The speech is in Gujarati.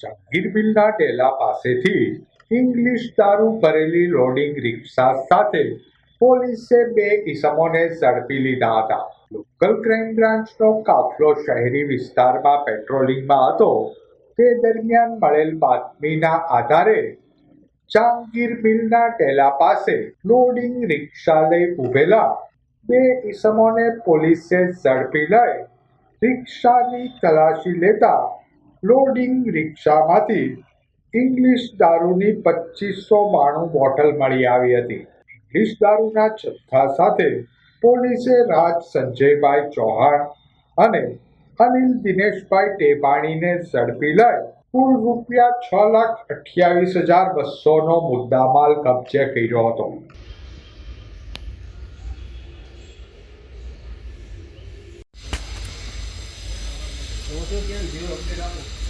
જહાંગીરબિલના ડેલા પાસેથી ઇંગ્લિશ દારૂ ભરેલી લોડિંગ રિક્ષા સાથે પોલીસે બે ઇસમોને ઝડપી લીધા હતા. લોકલ ક્રાઇમ બ્રાન્ચનો કાફલો શહેરી વિસ્તારમાં પેટ્રોલિંગમાં હતો. તે દરમિયાન મળેલ બાતમીના આધારે જહાંગીર બિલના ટેલા પાસે લોડિંગ રિક્ષા લઈ ઉભેલા બે ઈસમોને પોલીસે ઝડપી લઈ રિક્ષાની તલાશી લેતા લોડિંગ રિક્ષામાંથી ઇંગ્લિશ દારૂની પચીસો બાણું બોટલ મળી આવી હતી. ઇંગ્લિશ દારૂના જથ્થા સાથે પોલીસે રાજ સંજયભાઈ ચૌહાણ અને અનિલ દિનેશભાઈ ટેપાણીને ઝડપી લઈ કુલ રૂપિયા છ લાખ અઠ્યાવીસ હજાર બસોનો મુદ્દામાલ કબજે કર્યો હતો. 我这边已经了，这两。